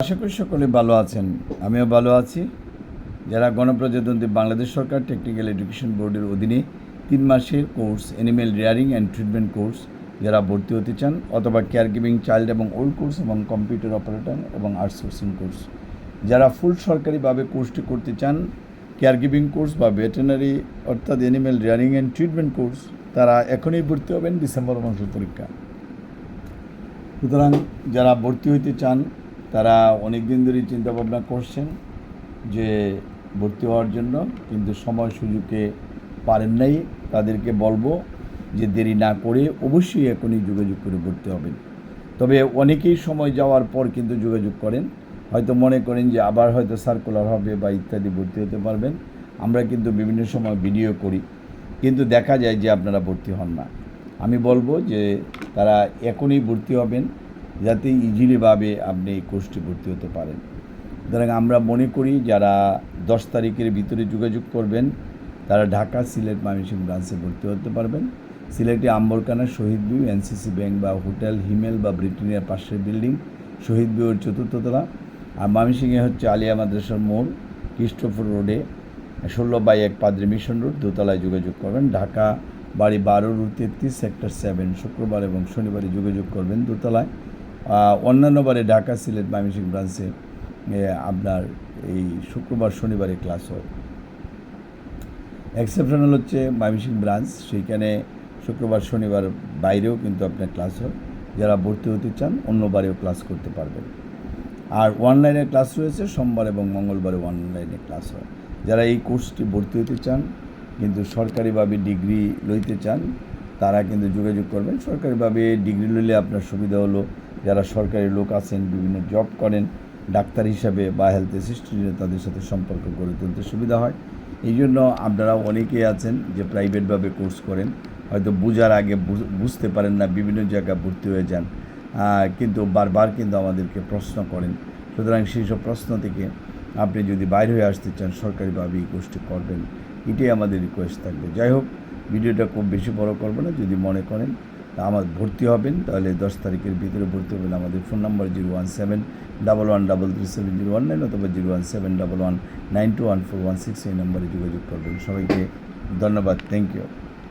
আশা করি সকলে ভালো আছেন। আমিও ভালো আছি। যারা গণপ্রজাতন্ত্রী বাংলাদেশ সরকার টেকনিক্যাল এডুকেশন বোর্ডের অধীনে তিন মাসের course animal rearing and treatment course যারা ভর্তি হতে চান অথবা কেয়ার গিভিং চাইল্ড এবং ওল্ড কোর্স এবং কম্পিউটার অপারেটর এবং আউটসোর্সিং কোর্স। যারা ফুল সরকারিভাবে কোর্সটি করতে চান কেয়ার গিভিং কোর্স বা ভেটেনারি অর্থাৎ animal rearing and treatment course, তারা এখনই ভর্তি হবেন ডিসেম্বর মাসের পরীক্ষা। সুতরাং যারা ভর্তি হইতে চান তারা অনেক দিন ধরেই চিন্তা ভাবনা করছেন যে ভর্তি হওয়ার জন্য, কিন্তু সময় সুযোগে পারেন নাই। তাদেরকে বলব যে দেরি না করে অবশ্যই এখনই যোগাযোগ করে ভর্তি হবেন। তবে অনেকেই সময় যাওয়ার পর কিন্তু যোগাযোগ করেন। হয়তো মনে করেন যে আবার হয়তো সার্কুলার হবে বা ইত্যাদি ভর্তি হতে পারবেন। আমরা কিন্তু বিভিন্ন সময় ভিডিও করি। কিন্তু দেখা যায় যে আপনারা ভর্তি হন না। আমি বলব যে তারা এখনই ভর্তি হবেন। যাতে ইজিলিভাবে আপনি এই কোর্সটি ভর্তি হতে পারেন। সুতরাং আমরা মনে করি যারা দশ তারিখের ভিতরে যোগাযোগ করবেন, তারা ঢাকা সিলেট ময়মনসিংহ ব্রাঞ্চে ভর্তি হতে পারবেন। সিলেটে Amberkhana Shahid view NCC bank বা হোটেল হিমেল বা ব্রিটেনিয়ার পাশের বিল্ডিং শহীদ ভিউর চতুর্থতলা আর ময়মনসিংহে হচ্ছে আলিয়া মাদ্রাসার মোড়, ক্রিস্টোফর রোডে, ষোলো বাই এক পাদ্রি মিশন রোড, দোতলায় যোগাযোগ করবেন। ঢাকা বাড়ি বারো রুট তেত্রিশ, সেক্টর সেভেন শুক্রবার এবং শনিবারে যোগাযোগ করবেন দোতলায়। অন্যান্য বারে ঢাকা সিলেট ময়মনসিংহ ব্রাঞ্চে আপনার এই শুক্রবার, শনিবারে ক্লাস হয়। এক্সেপশনাল হচ্ছে ময়মনসিংহ ব্রাঞ্চ, সেইখানে শুক্রবার, শনিবার বাইরেও কিন্তু আপনার ক্লাস হয়। যারা ভর্তি হতে চান, অন্য বারেও ক্লাস করতে পারবেন। আর অনলাইনে ক্লাস রয়েছে, সোমবার এবং মঙ্গলবারে অনলাইনে ক্লাস হয়। যারা এই কোর্সটি ভর্তি হতে চান, কিন্তু সরকারিভাবে ডিগ্রি লইতে চান, তারা কিন্তু যোগাযোগ করবেন। সরকারিভাবে ডিগ্রি লইলে আপনার সুবিধা হলো যারা সরকারি লোক আছেন, বিভিন্ন জব করেন, ডাক্তার হিসাবে বা হেলথ অ্যাসিস্ট্যান্ট তাদের সাথে সম্পর্ক গড়ে তুলতে সুবিধা হয়। এই জন্য আপনারা অনেকেই আছেন যে প্রাইভেটভাবে কোর্স করেন, হয়তো বোঝার আগে বুঝ- বুঝতে পারেন না, বিভিন্ন জায়গায় ভর্তি হয়ে যান কিন্তু বারবার কিন্তু আমাদেরকে প্রশ্ন করেন। সুতরাং সেই সব প্রশ্ন থেকে আপনি যদি বাইরে হয়ে আসতে চান, সরকারিভাবে এই কোর্সটি করবেন, এটাই আমাদের রিকোয়েস্ট থাকবে। যাই হোক, ভিডিওটা খুব বেশি বড় করব না, যদি মনে করেন আমার ভর্তি হবেন, তাহলে দশ তারিখের ভিতরে ভর্তি হবেন আমাদের phone number zero one seven double one double three seven zero one nine অথবা zero one seven double one nine two one four one six এই নম্বরে যোগাযোগ করবেন। সবাইকে ধন্যবাদ, থ্যাংক ইউ।